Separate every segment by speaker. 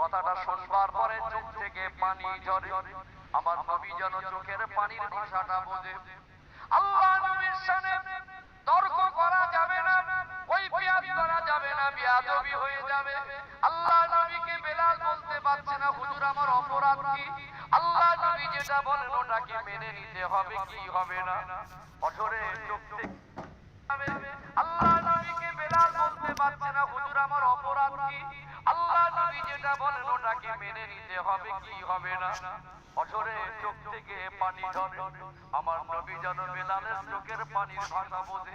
Speaker 1: কথাটা শুনবার পরে চোখ থেকে পানি ঝরে। আমার নবী যেন চোখের পানির ভাষাটা বোঝে। আল্লাহ নবীর সামনে তর্ক করা যাবে না ওই বিয়াদ করা যাবে না, বিয়াদবি হয়ে যাবে। আল্লাহ নবীকে বেলাল বলতে পারছে না, হুজুর, আমার অপরাধ কি? আল্লাহ নবী যেটা বলেন, ওটাকে মেনে নিতে হবে কি হবে না? অঝরে চোখ আল্লাহ নবীকে বেলাল বলতে পারছে না, হুজুর, আমার অপরাধ কি? আল্লাহ চোখের বোঝে।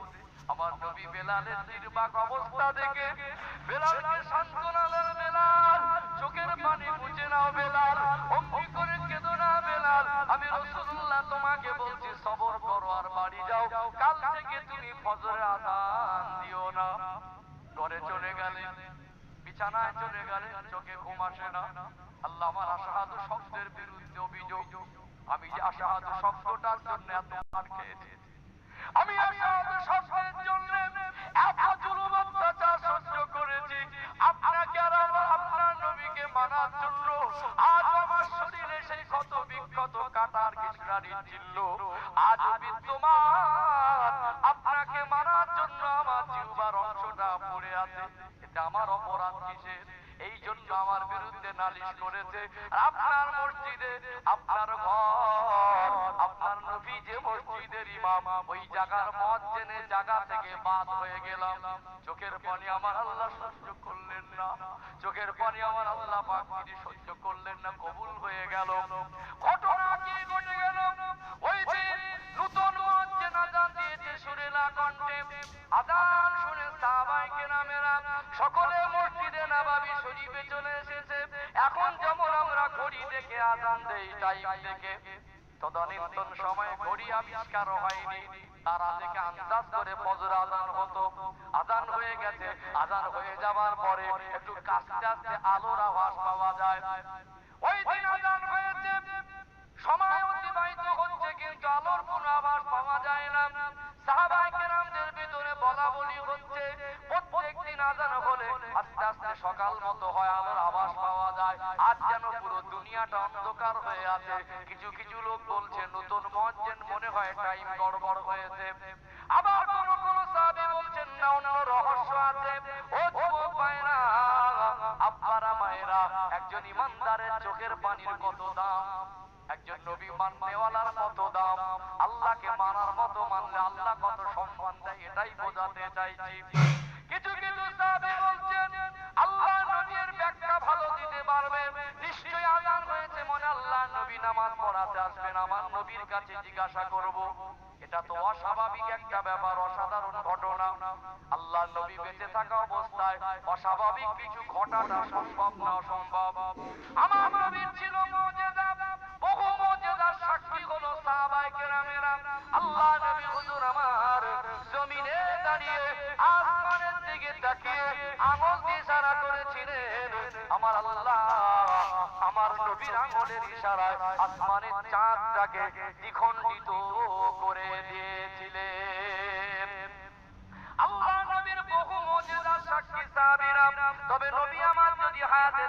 Speaker 1: পানি মুছে নাও বেলাল করে কেঁদো না বেলাল। আমি রসুল্লাহ তোমাকে বলছি, সবর করো আর বাড়ি যাও। কাল থেকে তুমি ফজরে আদান দিও না। ঘরে চলে গেলে বিছানায় চলে চোখে ঘুম আসে না। আল্লাহ আমার শব্দের বিরুদ্ধে অভিযোগ, আমি যে শব্দটার জন্য এত মার খেয়েছি। আমি শব্দের জন্য এত জুলুম অত্যাচার সহ্য করেছি। আপনাকে আর আপনার নবীকে মানার জন্য আজ আমার শরীরে সেই ক্ষত বিক্ষত কাটার কিছুটা ছিল। আজ বিদ্যমান। আমার অপরাধ কিসের? এই জন্য আমার বিরুদ্ধে নালিশ করেছে। আপনার মসজিদে, আপনার ঘর, আপনার নবী যে মসজিদের ইমাম, ওই জায়গার মদ জেনে জায়গা থেকে বাদ হয়ে গেলাম। চোখের পানি আমার আল্লাহ সহ্য করলেন না। চোখের পানি আমার আল্লাহ পাক তিনি সহ্য করলেন না, কবুল হয়ে গেল। নাবাবি শরীফে চলে এসেছে। এখন যেমন আমরা ঘড়ি দেখে আজান দেই টাইম দেখে। তদানীন্তন সময়ে ঘড়ি আবিষ্কার হয়নি। তারা থেকে আন্দাজ করে ফজর আজান হতো। আজান হয়ে গেছে। আজান হয়ে যাওয়ার পরে একটু কাছতে আস্তে আলোর আওয়াজ পাওয়া যায়। আস্তে আস্তে সকাল মতো হয়, আলোর আওয়াজ পাওয়া যায়। আজ যেন পুরো দুনিয়াটা অন্ধকার হয়ে আছে। কিছু কিছু লোক বলছে, নতুন মজ্জেন মনে হয় টাইম গড়বড় হয়েছে। আবার কোন কোন সাহাবী বলছেন, না, অন্য রহস্য আছে। ও যুবক ভাইরা, আব্বারা, মায়েরা, একজন ইমানদারের চোখের পানির কত দাম? একজন নবী মাননেওয়ালার কত দাম? আল্লাহকে মানার মতো মানলে আল্লাহ কত সম্মান দেয়, এটাই বোঝাতে চাইছি। আমার নবীর কাছে জিজ্ঞাসা করব, এটা তো অস্বাভাবিক একটা ব্যাপার, অসাধারণ ঘটনা। আল্লাহ নবী বেঁচে থাকা অবস্থায় অস্বাভাবিক কিছু ঘটাটা সম্ভব না অসম্ভব। আমার নবীর ছিল মুজিজা বহু মুজিজার সাক্ষী কেরামেরা। আল্লাহ নবী হুজুর আমার জমিনে দাঁড়িয়ে আসমানের দিকে তাকিয়ে আঙুল দিয়ে করেছিলেন, আমার আল্লাহ আমার নবীর ইশারায় আসমানের চাঁদটাকে দ্বিখণ্ডিত করে দিয়েছিলেন। আল্লাহ নবীর বহু মজেদার সাক্ষী সাহাবীরা তবে নবী আমার যদি হায়াতে